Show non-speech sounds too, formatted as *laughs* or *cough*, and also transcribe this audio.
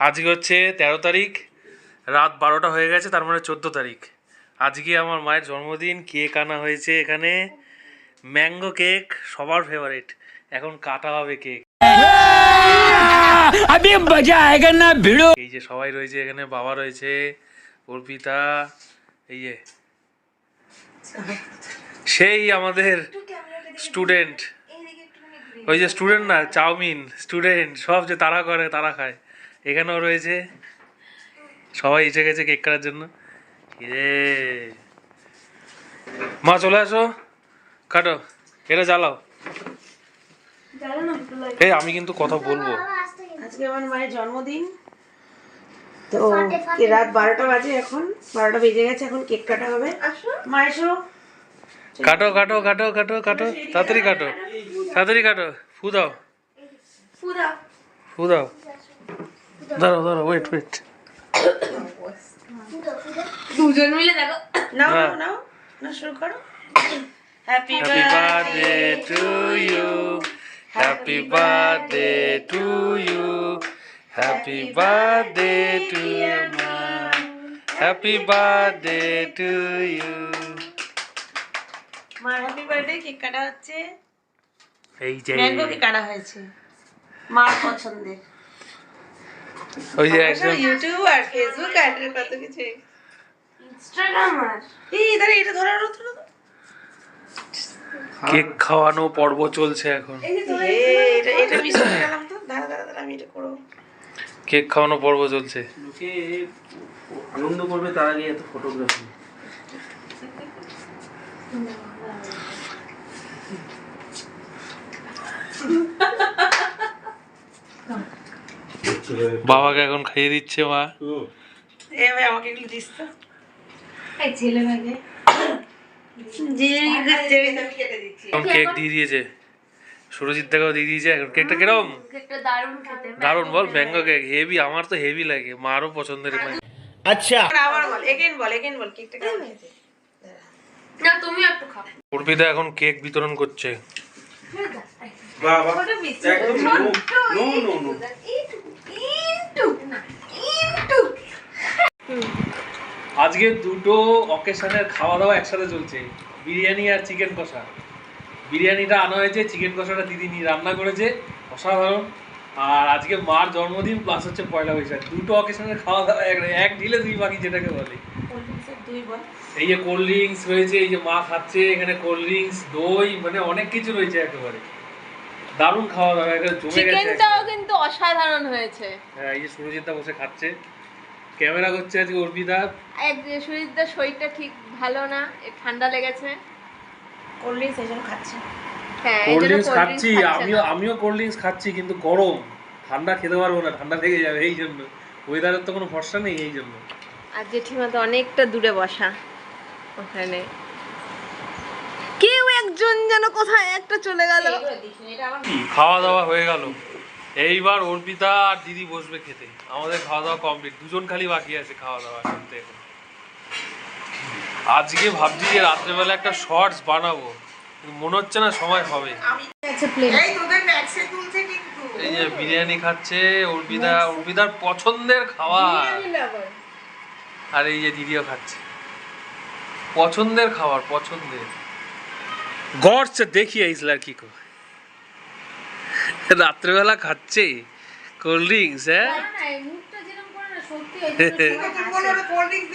আজকে হচ্ছে তেরো তারিখ রাত বারোটা হয়ে গেছে তার মানে চোদ্দ তারিখ। আজকে আমার মায়ের জন্মদিন কেক আনা হয়েছে এখানে? ম্যাঙ্গো কেক সবার ফেভারিট এখন কাটা হবে কেক এই যে সবাই রয়েছে এখানে বাবা রয়েছে অর্পিতা এই যে। সেই আমাদের স্টুডেন্ট ওই যে স্টুডেন্ট না চাউমিন স্টুডেন্ট সব যে তারা করে তারা খায়। এখানেও রয়েছে। সবাই এসে গেছে কেক কাটার জন্য। রে মা চলে আসো। কাটো। এটা জ্বালাও। এই আমি কিন্তু কথা বলব। আজকে আমার মায়ের জন্মদিন। তো রাত বারোটা বাজে এখন। বারোটা বেজে গেছে এখন কেক কাটা হবে। মা এসো। কাটো কাটো কাটো কাটো কাটো। তাড়াতাড়ি কাটো। তাড়াতাড়ি কাটো। ফু দাও। ফু দাও। ফু দাও। দাঁড়াও দাঁড়াও ওয়েট ওয়েট দুজন মিলে দেখো। নাও হ্যাঁ। নাও নাও না শুরু করো। Happy happy birthday to you happy birthday to you happy birthday to মা হ্যাপি বার্থডে টু ইউ মার হ্যাপি বার্থডে কেক কাটা হচ্ছে। এই যে। ম্যাঙ্গো কেক কাটা হয়েছে। মার পছন্দের। ওই যে একজন ইউটিউব আর ফেসবুক আর কত কিছু? ইনস্টাগ্রাম আর? এই দাঁড়া এটা ধরো ধরো, ধরো। ধরো। কেক খাওয়ানো পর্ব চলছে এখন। এটা এটা মিস করে গেলাম তো। দাঁড়া দাঁড়া দাঁড়া আমি এটা করব। কেক খাওয়ানো পর্ব চলছে। লোকে আনন্দ করবে তার আগে এত ফটোগ্রাফি বাবাকে এখন খাইয়ে দিচ্ছে মা। এ কেক দিয়ে দিয়েছে। সুরজিৎ দিয়ে দিয়েছে। এখন কেকটা কিরম বল ব্যঙ্গ কেক। হেভি আমার তো হেভি লাগে। পছন্দের আচ্ছা।, আচ্ছা। এখন কেক বিতরণ করছে। বাবা আজকে দুটো অকেশনের খাওয়া দাওয়া একসাথে চলছে। বিরিয়ানি আর চিকেন কষা। বিরিয়ানিটা আনা হয়েছে চিকেন কষাটা দিদি নিয়ে রান্না করেছে অসাধারণ। আর আজকে মার জন্মদিন প্লাস হচ্ছে পয়লা বৈশাখ। দুটো অকেশনের খাওয়া দাওয়া এক এক ঢিলে দুই বাকি যেটাকে বলে। এই যে কোল্ড ড্রিঙ্কস রয়েছে এই যে মা খাচ্ছে এখানে কোল্ড ড্রিঙ্কস দই মানে অনেক কিছু রয়েছে একেবারে। দারুণ খাওয়া দাওয়া একেবারে জমে গেছে চিকেনটাও কিন্তু অসাধারণ হয়েছে। হ্যাঁ এই যে সুরজিৎদা বসে খাচ্ছে। ক্যামেরা করছে আজকে অর্পিতা। এক সুরিতদার শরীরটা ঠিক ভালো না ঠান্ডা লেগেছে। কোল্ড ড্রিঙ্কস এই জন্য খাচ্ছি। হ্যাঁ এই কোল্ড ড্রিঙ্কস খাচ্ছি খাচ্ছে আমিও আমিও কোল্ড ড্রিঙ্কস খাচ্ছি কিন্তু গরম। ঠান্ডা খেতে পারব না ঠান্ডা লেগে যাবে এই জন্য। ওয়েদারের তো কোনো ভরসা নেই এই জন্য। আর জেঠিমা তো অনেকটা দূরে বসা ওখানে। কেউ একজন যেন কোথায় একটা চলে গেল। খাওয়া দাওয়া হয়ে গেল। এইবার অর্পিতা আর দিদি বসবে খেতে। আমাদের খাওয়া দাওয়া কমপ্লিট দুজন খালি বাকি আছে খাওয়া দাওয়া করতে এখন আজকে ভাবছি যে রাত্রেবেলা একটা শর্টস বানাবো। মনে হচ্ছে না সময় হবে। এই যে বিরিয়ানি খাচ্ছে অর্পিতা। অর্পিতার পছন্দের খাবার। আর এই যে দিদিও খাচ্ছে। পছন্দের খাবার পছন্দের। গড়ছে দেখি আইসলার কি কো রাত্রেবেলা খাচ্ছে। কোল্ড ড্রিঙ্কস হ্যাঁ? *laughs*